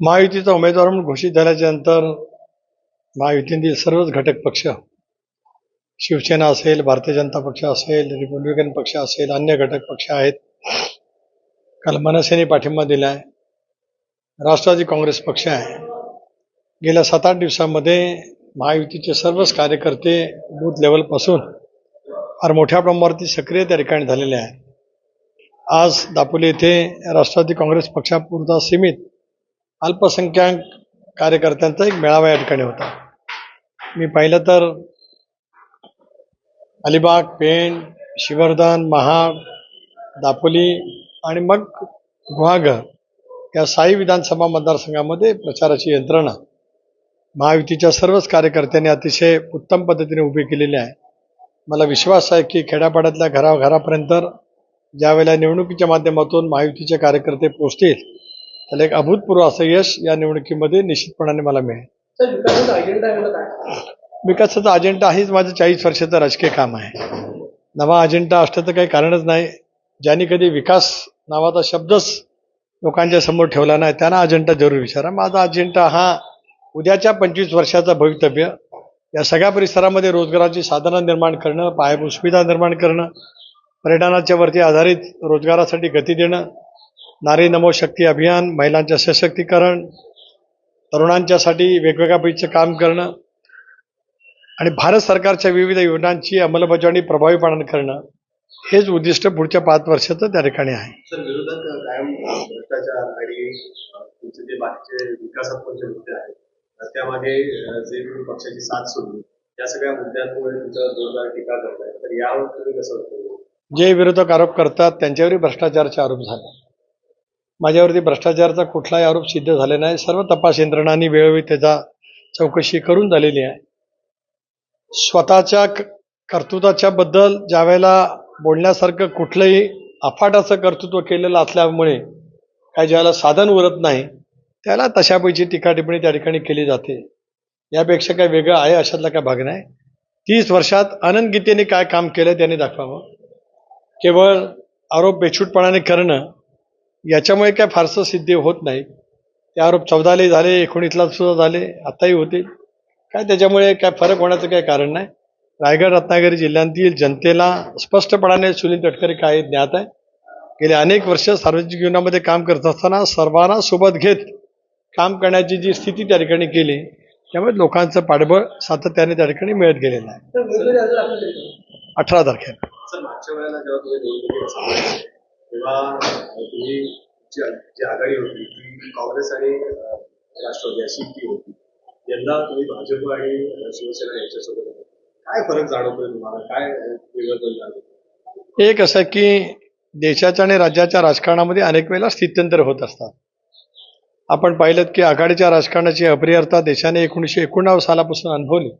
महायुतीचा उमेदवार म्हणून घोषित झाल्याच्यानंतर महायुतीतील सर्वच घटक पक्ष शिवसेना असेल भारतीय जनता पक्ष असेल रिपब्लिकन पक्ष असेल अन्य घटक पक्ष आहेत. काल मनसेने पाठिंबा दिला आहे राष्ट्रवादी काँग्रेस पक्ष आहे. गेल्या सात आठ दिवसामध्ये महायुतीचे सर्वच कार्यकर्ते बूथ लेवलपासून फार मोठ्या प्रमाणावरती सक्रिय त्या ठिकाणी झालेले आहे आज दापोली येथे राष्ट्रवादी काँग्रेस पक्षापुरता सीमित अल्पसंख्याक कार्यकर्त्यांचा एक मेळावा या ठिकाणी होता. मी पाहिलं तर अलिबाग पेण शिवर्धन महाड दापोली आणि मग गुहागर या साई विधानसभा मतदारसंघामध्ये प्रचाराची यंत्रणा महायुतीच्या सर्वच कार्यकर्त्यांनी अतिशय उत्तम पद्धतीने उभी केलेली आहे. मला विश्वास आहे की खेड्यापाड्यातल्या घराघरापर्यंत ज्यावेळेला निवडणुकीच्या माध्यमातून महायुतीचे कार्यकर्ते पोहोचतील त्याला एक अभूतपूर्व असं यश या निवडणुकीमध्ये निश्चितपणाने मला मिळेल. विकासाचा अजेंडा हेच माझं चाळीस वर्षाचं राजकीय काम आहे. नवा अजेंडा तर काही कारणच नाही. ज्यांनी कधी विकास नावाचा शब्दच लोकांच्या समोर ठेवला नाही त्यांना अजेंडा जरूर विचारा. माझा अजेंडा हा उद्याच्या पंचवीस वर्षाचा भवितव्य. या सगळ्या परिसरामध्ये रोजगाराची साधनं निर्माण करणं पायाभूत सुविधा निर्माण करणं पर्यटनाच्या वरती आधारित रोजगारासाठी गती देणं नारी नमो शक्ती अभियान महिलांचं सशक्तीकरण तरुणांच्यासाठी वेगवेगळ्या पद्धतीचं काम करणं आणि भारत सरकारच्या विविध योजनांची अंमलबजावणी प्रभावीपणाने करणं हेच उद्दिष्ट पुढच्या पाच वर्षाचं त्या ठिकाणी आहे. त्यामागे जे पक्षाची साथ सोडली या सगळ्या मुद्द्यांमुळे तुमच्यावर जोरदार टीका करताय. तर यावर तुम्ही कसं जे विरोधक आरोप करतात त्यांच्यावरही भ्रष्टाचाराचे आरोप झाले. माझ्यावरती भ्रष्टाचाराचा कुठलाही आरोप सिद्ध झाले नाही. सर्व तपास यंत्रणांनी वेळोवेळी त्याचा चौकशी करून झालेली आहे. स्वतःच्या कर्तृत्वाच्या बद्दल ज्यावेळेला बोलण्यासारखं कुठलंही अफाटाचं कर्तृत्व केलेलं असल्यामुळे काय ज्यावेळेला साधन उरत नाही त्याला तशापैकी टीका टिप्पणी त्या ठिकाणी केली जाते. यापेक्षा काय वेगळं आहे अशातला काय भाग नाही. तीस वर्षात अनंत गीतेने काय काम केलं त्याने दाखवावं. केवळ आरोप बेछूटपणाने करणं याच्यामुळे काय फारसं सिद्धी होत नाही. ते आरोप चौदालाही झाले एकोणीसला सुद्धा झाले आत्ताही होते काय त्याच्यामुळे काय फरक होण्याचं काही कारण नाही. रायगड रत्नागिरी जिल्ह्यातील जनतेला स्पष्टपणाने सुनील तटकरे काय ज्ञात आहे. गेले अनेक वर्ष सार्वजनिक जीवनामध्ये काम करत असताना सर्वांना सोबत घेत काम करण्याची जी स्थिती त्या ठिकाणी केली त्यामुळे लोकांचं पाठबळ सातत्याने त्या ठिकाणी मिळत गेलेलं आहे. अठरा तारखेला. जेव्हा तुम्ही तेव्हा अ, जी आघाडी होती ती काँग्रेस आणि राष्ट्रवादी अशी ती होती. यंदा तुम्ही भाजप आणि शिवसेना यांच्यासोबत काय फरक जाणवतोय तुम्हाला? काय वेगळं बदल एक असं की देशाच्या आणि राज्याच्या राजकारणामध्ये अनेक वेळेला स्थित्यंतर होत असतात. आपण पाहिलं की आघाडीच्या राजकारणाची अप्रियता देशाने एकोणीसशे एकोणनव्वद सालापासून अनुभवली.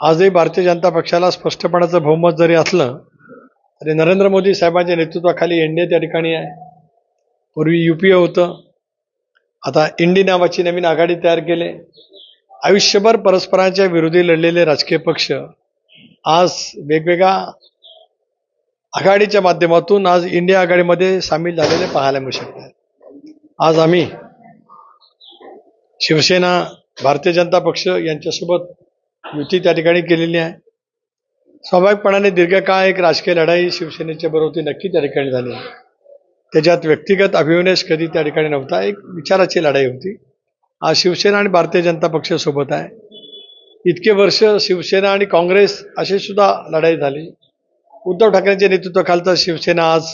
आजही भारतीय जनता पक्षाला स्पष्टपणाचं बहुमत जरी असलं आणि नरेंद्र मोदी साहेबांच्या नेतृत्वाखाली एनडीए त्या ठिकाणी आहे. पूर्वी यू पी ए होतं. आता इंडी नावाची नवीन आघाडी तयार केले. आयुष्यभर परस्परांच्या विरोधी लढलेले राजकीय पक्ष आज वेगवेगळ्या आघाडीच्या माध्यमातून आज इंडिया आघाडीमध्ये सामील झालेले पाहायला मिळू शकतात. आज आम्ही शिवसेना भारतीय जनता पक्ष यांच्यासोबत युती त्या ठिकाणी केलेली आहे. स्वाभाविकपणाने दीर्घकाळ एक राजकीय लढाई शिवसेनेच्या बरोबर नक्की त्या ठिकाणी झाली. त्याच्यात व्यक्तिगत अभिनिवेश कधी त्या ठिकाणी नव्हता. एक विचाराची लढाई होती. आज शिवसेना आणि भारतीय जनता पक्ष सोबत आहे. इतके वर्ष शिवसेना आणि काँग्रेस अशी सुद्धा लढाई झाली. उद्धव ठाकरेंच्या नेतृत्वाखालचा शिवसेना आज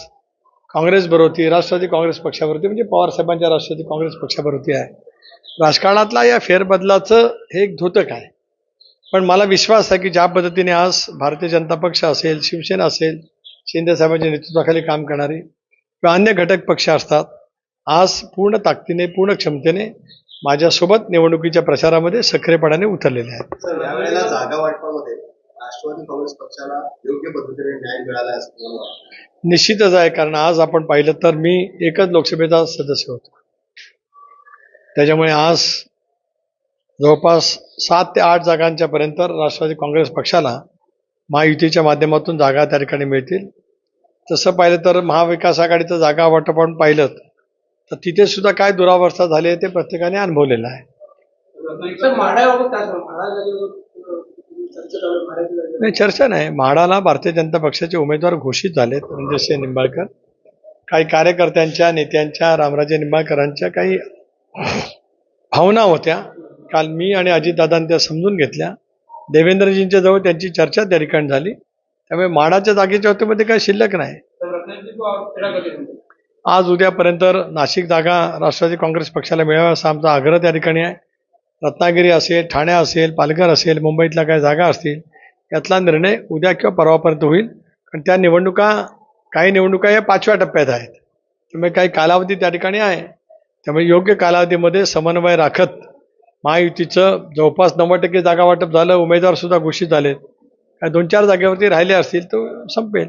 काँग्रेस होती राष्ट्रवादी काँग्रेस पक्षावरती म्हणजे पवारसाहेबांच्या राष्ट्रवादी काँग्रेस पक्षावरती आहे. राजकारणातला या फेरबदलाचं हे एक धोतक आहे. पण मला विश्वास आहे की ज्या पद्धतीने आज भारतीय जनता पक्ष असेल शिवसेना असेल शिंदे साहेबांच्या नेतृत्वाखाली काम करणारे किंवा अन्य घटक पक्ष असतात आज पूर्ण ताकदीने पूर्ण क्षमतेने माझ्यासोबत निवडणुकीच्या प्रचारामध्ये सक्रियपणाने उतरलेले आहेत. सर यावेळेला जागा वाटपामध्ये राष्ट्रवादी काँग्रेस पक्षाला योग्य पद्धतीने न्याय मिळाला असं तुम्हाला वाटतं? निश्चितच आहे कारण आज आपण पाहिलं तर मी एकच लोकसभेचा सदस्य होतो. त्याच्यामुळे आज जवळपास सात ते आठ जागांच्या पर्यंत राष्ट्रवादी काँग्रेस पक्षाला महायुतीच्या माध्यमातून जागा त्या ठिकाणी मिळतील. तसं पाहिलं तर महाविकास आघाडीचं जागा वाटप आपण पाहिलं तर तिथे सुद्धा काय दुरावस्था झाली आहे ते प्रत्येकाने अनुभवलेलं आहे. नाही चर्चा नाही. म्हाडाला भारतीय जनता पक्षाचे उमेदवार घोषित झालेत रणजितसिंह निंबाळकर. काही कार्यकर्त्यांच्या नेत्यांच्या रामराजे निंबाळकरांच्या काही भावना होत्या. काल मी आणि अजितदादांनी त्या समजून घेतल्या. देवेंद्रजींच्या जवळ त्यांची चर्चा त्या ठिकाणी झाली. त्यामुळे माडाच्या जागेच्या बाबतीमध्ये काही शिल्लक नाही. आज उद्यापर्यंत नाशिक जागा राष्ट्रवादी काँग्रेस पक्षाला मिळावा असा आमचा आग्रह त्या ठिकाणी आहे. रत्नागिरी असेल ठाणे असेल पालघर असेल मुंबईतल्या काही जागा असतील यातला निर्णय उद्या किंवा परवापर्यंत होईल. कारण त्या निवडणुका काही निवडणुका या पाचव्या टप्प्यात आहेत. त्यामुळे काही कालावधी त्या ठिकाणी आहे. त्यामुळे योग्य कालावधीमध्ये समन्वय राखत महायुतीचं जवळपास नव्वद टक्के जागा वाटप झालं उमेदवार सुद्धा घोषित झालेत. काय दोन चार जागेवरती राहिले असतील तर संपेल.